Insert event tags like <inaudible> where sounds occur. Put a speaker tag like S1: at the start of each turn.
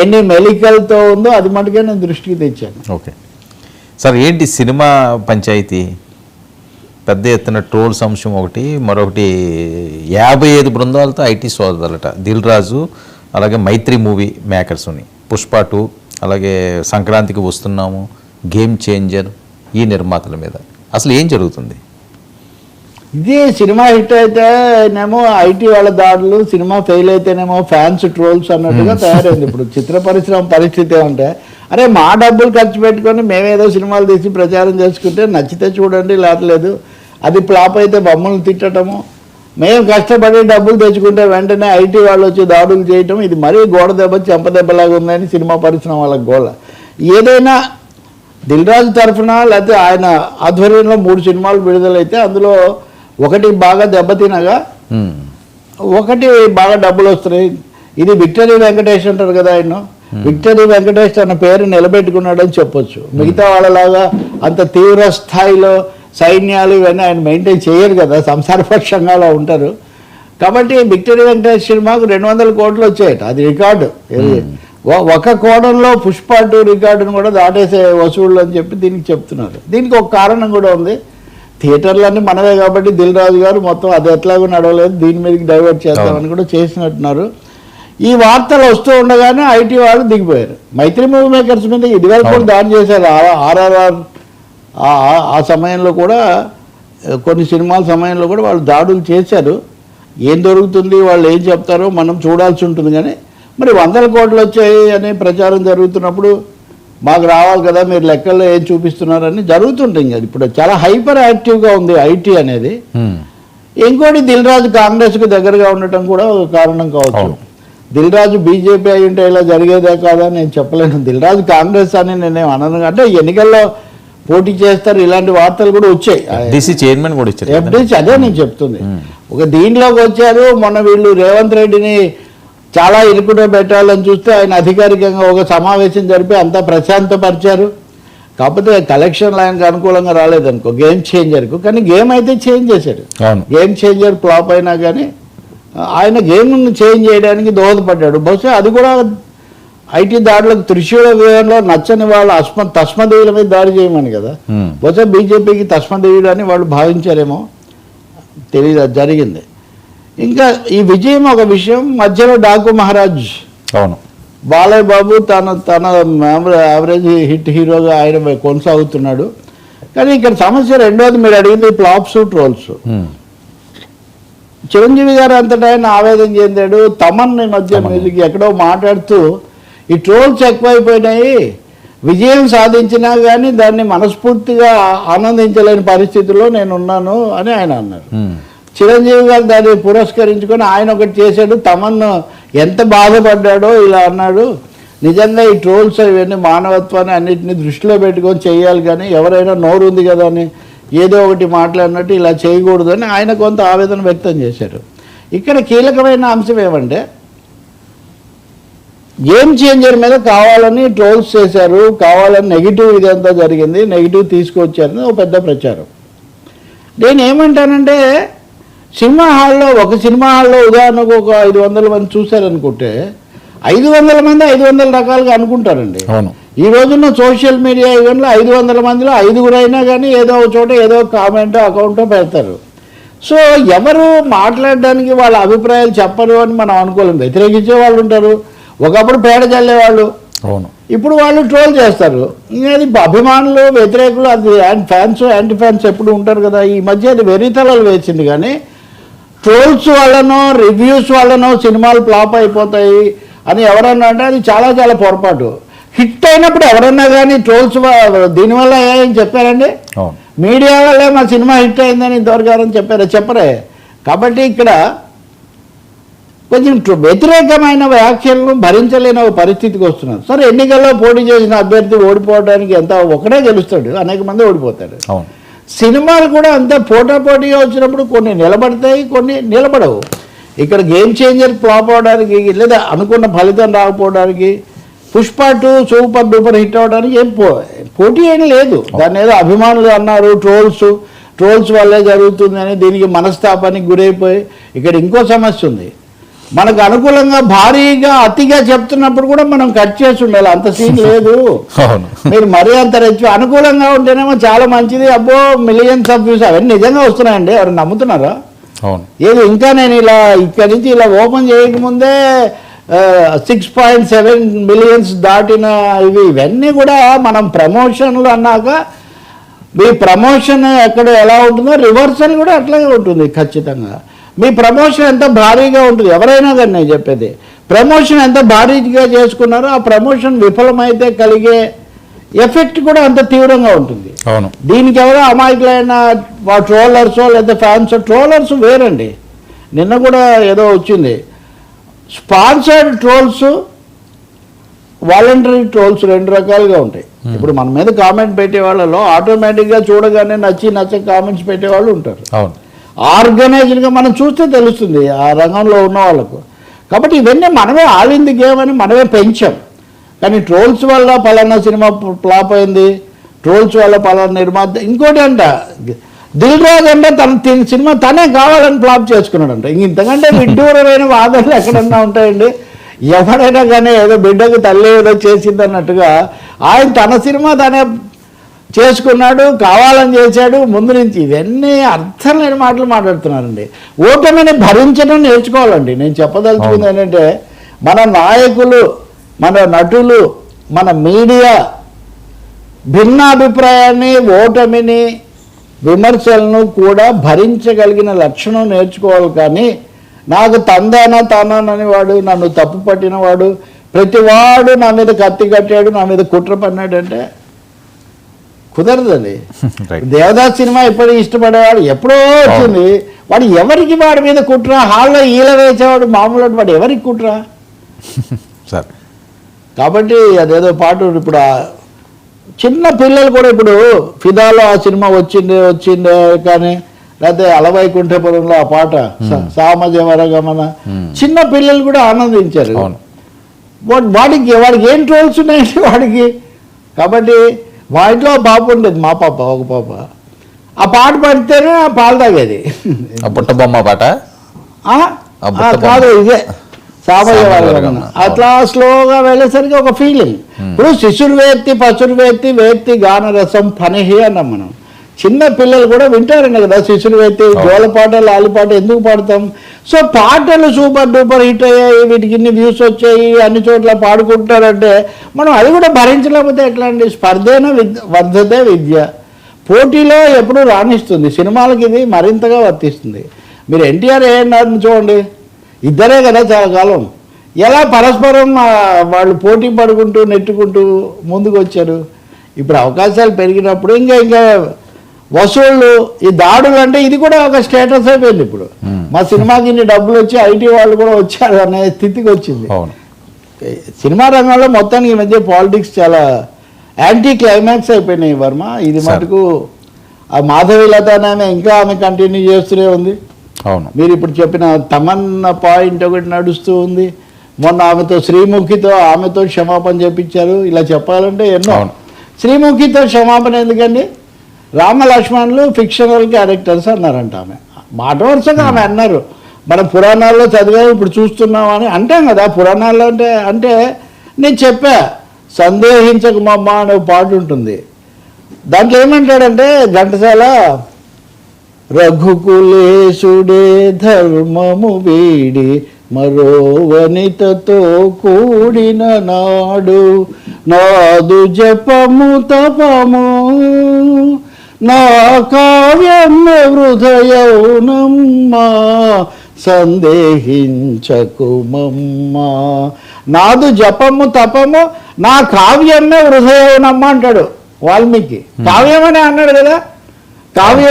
S1: ఎన్ని మెలికలతో ఉందో అది మటుకే నేను దృష్టికి తెచ్చాను.
S2: ఓకే. సార్ ఏంటి సినిమా పంచాయతీ? పెద్ద ఎత్తున ట్రోల్స్ అంశం ఒకటి మరొకటి యాభై ఐదు బృందాలతో ఐటీ సోదరులట. దిల్ రాజు అలాగే మైత్రి మూవీ మేకర్స్ని పుష్ప టూ అలాగే సంక్రాంతికి వస్తున్నాము గేమ్ చేంజర్ ఈ నిర్మాతల మీద. అసలు ఏం జరుగుతుంది?
S1: ఇది సినిమా హిట్ అయితేనేమో ఐటీ వాళ్ళ దాడులు సినిమా ఫెయిల్ అయితేనేమో ఫ్యాన్స్ ట్రోల్స్ అన్నట్టుగా తయారైంది. ఇప్పుడు చిత్ర పరిశ్రమ పరిస్థితి ఏమంటే అరే మా డబ్బులు ఖర్చు పెట్టుకొని మేమేదో సినిమాలు తీసి ప్రచారం చేసుకుంటే నచ్చితే చూడండి లేట్లేదు అది ఫ్లాప్ అయితే బొమ్మలు తిట్టడము. మేము కష్టపడి డబ్బులు తెచ్చుకుంటే వెంటనే ఐటీ వాళ్ళు వచ్చి దాడులు చేయటం. ఇది మరీ గోడ దెబ్బ చెంప దెబ్బలాగా ఉందని సినిమా పరిశ్రమ వాళ్ళకి గోల. ఏదైనా దిల్ రాజు తరఫున లేకపోతే ఆయన ఆధ్వర్యంలో మూడు సినిమాలు విడుదలైతే అందులో ఒకటి బాగా దెబ్బతినగా. ఒకటి బాగా డబ్బులు వస్తున్నాయి. ఇది విక్టరీ వెంకటేష్ అంటారు కదా ఆయన. విక్టరీ వెంకటేష్ తన పేరు నిలబెట్టుకున్నాడని చెప్పొచ్చు. మిగతా వాళ్ళలాగా అంత తీవ్ర స్థాయిలో సైన్యాలు ఇవన్నీ ఆయన మెయింటైన్ చేయరు కదా సంసారపక్షంగా అలా ఉంటారు. కాబట్టి విక్టరీ వెంకటేష్ సినిమాకు రెండు వందల కోట్లు వచ్చాయట అది రికార్డు. ఒక కోణంలో పుష్ప టూ రికార్డును కూడా దాటేసే వసూళ్ళు అని చెప్పి దీనికి చెప్తున్నారు. దీనికి ఒక కారణం కూడా ఉంది. థియేటర్లన్నీ మనవే కాబట్టి దిల్ రాజు గారు మొత్తం అది ఎట్లాగో నడవలేదు దీని మీదకి డైవర్ట్ చేద్దామని కూడా చేసినట్టున్నారు. ఈ వార్తలు వస్తూ ఉండగానే ఐటీ వాళ్ళు దిగిపోయారు. మైత్రి మూవీ మేకర్స్ మీద ఇదివరకు కూడా దాడి చేశారు. ఆర్ఆర్ఆర్ ఆ సమయంలో కూడా కొన్ని సినిమాల సమయంలో కూడా వాళ్ళు దాడులు చేశారు. ఏం దొరుకుతుంది వాళ్ళు ఏం చెప్తారో మనం చూడాల్సి ఉంటుంది కానీ మరి వందల కోట్లు వచ్చాయి అనే ప్రచారం జరుగుతున్నప్పుడు మాకు రావాలి కదా మీరు లెక్కల్లో ఏం చూపిస్తున్నారని జరుగుతుంటుంది ఇంకా. ఇప్పుడు చాలా హైపర్ యాక్టివ్గా ఉంది ఐటీ అనేది. ఇంకోటి దిల్ రాజు కాంగ్రెస్కు దగ్గరగా ఉండటం కూడా ఒక కారణం కావచ్చు.
S2: అవును.
S1: దిల్ రాజు బీజేపీ అయి ఉంటే ఇలా జరిగేదే కాదా నేను చెప్పలేను. దిల్ రాజు కాంగ్రెస్ అని నేనేం అనను. అంటే ఎన్నికల్లో పోటీ చేస్తారు ఇలాంటి వార్తలు కూడా వచ్చాయి.
S2: చైర్మన్ కూడా ఇచ్చారు.
S1: అదే నేను చెప్తుంది. ఒక దీంట్లోకి వచ్చారు మొన్న వీళ్ళు రేవంత్ రెడ్డిని చాలా ఇరుకునే పెట్టాలని చూస్తే ఆయన అధికారికంగా ఒక సమావేశం జరిపి అంతా ప్రశాంతపరిచారు. కాకపోతే కలెక్షన్ ఆయనకు అనుకూలంగా రాలేదనుకో గేమ్ చేంజర్కు కానీ గేమ్ అయితే చేంజ్ చేశాడు.
S2: అవును.
S1: గేమ్ చేంజర్ ఫ్లాప్ అయినా కానీ ఆయన గేమ్ను చేంజ్ చేయడానికి దోహదపడ్డాడు. బహుశా అది కూడా ఐటీ దాడులకు త్రిశూల వ్యూహంలో నచ్చని వాళ్ళు అస్మ తస్మదేవుల మీద దాడి చేయమని కదా. బహుశా బీజేపీకి తస్మదేవుడు అని వాళ్ళు భావించారేమో. తెలియదు జరిగింది. ఇంకా ఈ విజయం ఒక విషయం మధ్యలో డాకు మహారాజ్.
S2: అవును.
S1: బాలయ్య బాబు తన తన యావరేజ్ హిట్ హీరోగా ఆయన కొనసాగుతున్నాడు. కానీ ఇక్కడ సమస్య రెండోది మీరు అడిగింది ఫ్లాప్స్ ట్రోల్స్. చిరంజీవి గారు అంతటా ఆయన ఆవేదన చెందాడు. తమన్ మధ్య మ్యూజిక్ ఎక్కడో మాట్లాడుతూ ఈ ట్రోల్స్ ఎక్కువైపోయినాయి. విజయం సాధించినా కానీ దాన్ని మనస్ఫూర్తిగా ఆనందించలేని పరిస్థితిలో నేను ఉన్నాను అని ఆయన అన్నారు. చిరంజీవి గారు దాన్ని పురస్కరించుకొని ఆయన ఒకటి చేశాడు తమన్ను ఎంత బాధపడ్డాడో ఇలా అన్నాడు. నిజంగా ఈ ట్రోల్స్ ఇవన్నీ మానవత్వాన్ని అన్నిటిని దృష్టిలో పెట్టుకొని చేయాలి కానీ ఎవరైనా నోరు ఉంది కదా అని ఏదో ఒకటి మాట్లాడినట్టు ఇలా చేయకూడదని ఆయన కొంత ఆవేదన వ్యక్తం చేశారు. ఇక్కడ కీలకమైన అంశం ఏమంటే గేమ్ చేంజర్ మీద కావాలని ట్రోల్స్ చేశారు కావాలని నెగిటివ్ ఇదంతా జరిగింది నెగిటివ్ తీసుకొచ్చారని ఒక పెద్ద ప్రచారం. నేను ఏమంటానంటే సినిమా హాల్లో ఒక సినిమా హాల్లో ఉదాహరణకు ఒక ఐదు వందల మంది చూశారనుకుంటే ఐదు వందల మంది ఐదు వందల రకాలుగా అనుకుంటారండి.
S2: అవును.
S1: ఈ రోజున్న సోషల్ మీడియా ఈవెంట్లో ఐదు వందల మందిలో ఐదుగురు అయినా కానీ ఏదో ఒక చోట ఏదో కామెంట్ అకౌంట్ పెడతారు. సో ఎవరు మాట్లాడడానికి వాళ్ళ అభిప్రాయాలు చెప్పరు అని మనం అనుకోలేం. వ్యతిరేకించే వాళ్ళు ఉంటారు. ఒకప్పుడు పేడ చల్లే వాళ్ళు
S2: అవును.
S1: ఇప్పుడు వాళ్ళు ట్రోల్ చేస్తారు. అది అభిమానులు వ్యతిరేకులు అది ఫ్యాన్స్ యాంటీ ఫ్యాన్స్ ఎప్పుడు ఉంటారు కదా ఈ మధ్య అది వెరితలలు వేసింది. కానీ ట్రోల్స్ వల్లనో రివ్యూస్ వల్లనో సినిమాలు ఫ్లాప్ అయిపోతాయి అని ఎవరన్నా అంటే అది చాలా చాలా పొరపాటు. హిట్ అయినప్పుడు ఎవరన్నా కానీ ట్రోల్స్ దీనివల్ల ఏం చెప్పారండి? మీడియా వల్లే మా సినిమా హిట్ అయిందని ఇంతవరకు ఎవరైనా చెప్పారా? చెప్పరే. కాబట్టి ఇక్కడ కొంచెం వ్యతిరేకమైన వ్యాఖ్యలను భరించలేని ఒక పరిస్థితికి వస్తున్నారు. సరే ఎన్నికల్లో పోటీ చేసిన అభ్యర్థి ఓడిపోవడానికి ఎంత ఒకడే గెలుస్తాడు అనేక మంది ఓడిపోతాడు
S2: అవును.
S1: సినిమాలు కూడా అంతే పోటాపోటీగా వచ్చినప్పుడు కొన్ని నిలబడతాయి కొన్ని నిలబడవు. ఇక్కడ గేమ్ చేంజర్ ఫ్లాప్ అవడానికి లేదా అనుకున్న ఫలితం రాకపోవడానికి Pushpa two super duper hit అవడానికి ఏం పో పోటీ ఏం లేదు. దాని ఏదో అభిమానులు అన్నారు ట్రోల్స్ ట్రోల్స్ వల్లే జరుగుతుందని దీనికి మనస్తాపానికి గురైపోయి ఇక్కడ ఇంకో సమస్య ఉంది. మనకు అనుకూలంగా భారీగా అతిగా చెప్తున్నప్పుడు కూడా మనం కట్ చేసి ఉండాలి. అంత సీన్ లేదు.
S2: అవును.
S1: మీరు మరీ అంత రెచ్చి అనుకూలంగా ఉంటేనేమో చాలా మంచిది. అబ్బో మిలియన్స్ ఆఫ్ వ్యూస్ అవన్నీ నిజంగా వస్తున్నాయండి. ఎవరు నమ్ముతున్నారా?
S2: అవును.
S1: ఏది ఇంకా నేను ఇలా ఇక్కడి నుంచి ఇలా ఓపెన్ చేయకముందే సిక్స్ పాయింట్ సెవెన్ మిలియన్స్ దాటిన ఇవి ఇవన్నీ కూడా మనం ప్రమోషన్లు అన్నాక మీ ప్రమోషన్ ఎక్కడ ఎలా ఉంటుందో రివర్సల్ కూడా అట్లాగే ఉంటుంది ఖచ్చితంగా. మీ ప్రమోషన్ ఎంత భారీగా ఉంటుంది? ఎవరైనా కానీ నేను చెప్పేది. ప్రమోషన్ ఎంత భారీగా చేసుకున్నారో ఆ ప్రమోషన్ విఫలమైతే కలిగే ఎఫెక్ట్ కూడా అంత తీవ్రంగా ఉంటుంది.
S2: అవును.
S1: దీనికి ఎవరో అమాయకులైన ట్రోలర్స్ లేదా ఫ్యాన్స్ ట్రోలర్స్ వేరండి. నిన్న కూడా ఏదో వచ్చింది. స్పాన్సర్డ్ ట్రోల్స్ వాలంటరీ ట్రోల్స్ రెండు రకాలుగా ఉంటాయి. ఇప్పుడు మన మీద కామెంట్ పెట్టే వాళ్ళలో ఆటోమేటిక్గా చూడగానే నచ్చి నచ్చ కామెంట్స్ పెట్టేవాళ్ళు ఉంటారు.
S2: అవును.
S1: ఆర్గనైజ్డ్గా మనం చూస్తే తెలుస్తుంది ఆ రంగంలో ఉన్న వాళ్ళకు. కాబట్టి ఇవన్నీ మనమే ఆలింది గేమ్ అని మనమే పెంచాం. కానీ ట్రోల్స్ వల్ల పలానా సినిమా ఫ్లాప్ అయింది ట్రోల్స్ వల్ల పలానా నిర్మాత ఇంకోటి అంట దిల్ రాజు అంటే తన తి- సినిమా తనే కావాలని ఫ్లాప్ చేసుకున్నాడంట. ఇంక ఇంతకంటే విడ్డూరమైన వాదనలు ఎక్కడన్నా ఉంటాయండి? ఎవడైనా కానీ ఏదో బిడ్డకు తల్లి ఏదో చేసింది అన్నట్టుగా ఆయన తన సినిమా తనే చేసుకున్నాడు కావాలని చేశాడు ముందు నుంచి ఇవన్నీ అర్థం లేని మాటలు మాట్లాడుతున్నారండి. ఓటమిని భరించడం నేర్చుకోవాలండి. నేను చెప్పదలుచుకుంది ఏంటంటే మన నాయకులు మన నటులు మన మీడియా భిన్నాభిప్రాయాన్ని ఓటమిని విమర్శలను కూడా భరించగలిగిన లక్షణం నేర్చుకోవాలి కానీ నాకు తందానా తానానని వాడు నన్ను తప్పు పట్టినవాడు ప్రతివాడు నా మీద కత్తి కట్టాడు నా మీద కుట్ర పన్నాడంటే కుదరదండి. <laughs> దేవదాస్ సినిమా ఎప్పుడు ఇష్టపడేవాడు? ఎప్పుడో వచ్చింది. వాడు ఎవరికి వాడి మీద కుట్ర? హాల్లో ఈల వేసేవాడు మామూలు వాడు ఎవరికి కుట్ర? <laughs>
S2: సార్.
S1: కాబట్టి అదేదో పాట ఇప్పుడు చిన్న పిల్లలు కూడా ఇప్పుడు ఫిదాలో ఆ సినిమా వచ్చింది వచ్చింది కానీ లేకపోతే అలవైకుంఠపురంలో ఆ పాట స- సామజవరగమన. చిన్న పిల్లలు కూడా ఆనందించారు. వాడికి వాడికి ఏం ట్రోల్స్ ఉన్నాయండి? <laughs> వాడికి. కాబట్టి మా ఇంట్లో పాప ఉండేది మా పాప ఒక పాప. ఆ పాట పడితేనే ఆ పాలు తాగేది.
S2: ఆ బుట్ట బొమ్మ పాట?
S1: కాదు ఇదే. సామయ్య. అట్లా స్లోగా వెళ్ళేసరికి ఒక ఫీలింగ్ ఇప్పుడు శిశురు వేత్తి పసురు వేత్తి వేత్తి గానరసం పనిహి అన్నాం మనం. చిన్న పిల్లలు కూడా వింటారండి కదా శిశురు వేత్తి జోలపాట లాలిపాట ఎందుకు పాడతాం? సో పాటలు సూపర్ డూపర్ హిట్ అయ్యాయి వీటికి ఇన్ని వ్యూస్ వచ్చాయి అన్ని చోట్ల పాడుకుంటారంటే మనం అది కూడా భరించలేకపోతే ఎట్లా అండి స్పర్ధేన విద్య వర్ధతే విద్య. పోటీలో ఎప్పుడు రాణిస్తుంది. సినిమాలకి ఇది మరింతగా వర్తిస్తుంది. మీరు ఎన్టీఆర్ ఏఎన్ఆర్ని చూడండి. ఇద్దరే కదా చాలా కాలం. ఎలా పరస్పరం వాళ్ళు పోటీ పడుకుంటూ నెట్టుకుంటూ ముందుకు వచ్చారు ఇప్పుడు అవకాశాలు పెరిగినప్పుడు ఇంకా ఇంకా వసూళ్ళు ఈ దాడులు అంటే ఇది కూడా ఒక స్టేటస్ అయిపోయింది ఇప్పుడు. మా సినిమాకి ఇన్ని డబ్బులు వచ్చి ఐటీ వాళ్ళు కూడా వచ్చారు అనే స్థితికి వచ్చింది.
S2: అవును.
S1: సినిమా రంగంలో మొత్తానికి ఈ మధ్య పాలిటిక్స్ చాలా యాంటీ క్లైమాక్స్ అయిపోయినాయి వర్మ. ఇది. మటుకు ఆ మాధవి లత అనే ఆమె ఇంకా ఆమె కంటిన్యూ చేస్తూనే ఉంది.
S2: అవును.
S1: మీరు ఇప్పుడు చెప్పిన తమన్న పాయింట్ ఒకటి నడుస్తూ ఉంది. మొన్న ఆమెతో శ్రీముఖితో ఆమెతో క్షమాపణ చెప్పించారు. ఇలా చెప్పాలంటే ఎన్నో. శ్రీముఖితో క్షమాపణ ఎందుకండి? రామ లక్ష్మణులు ఫిక్షనల్ క్యారెక్టర్స్ అన్నారంట ఆమె. మాట వరుసగా ఆమె అన్నారు. మనం పురాణాల్లో చదివాము ఇప్పుడు చూస్తున్నాం అని అంటాం కదా. పురాణాల్లో అంటే అంటే నేను చెప్పా సందేహించక మమ్మ అనే ఒక పాట ఉంటుంది. దాంట్లో ఏమంటాడంటే ఘంటసాల రఘుకులేశుడే ధర్మము వీడి మరో వనితతో కూడిన నాడు నాదు జపము తపము నా కావ్యం హృదయౌనమ్మా సందేహించకుమమ్మా నాదు జపము తపము నా కావ్యమే హృదయౌనమ్మా అంటాడు వాల్మీకి. కావ్యమని అన్నాడు కదా? కావ్యం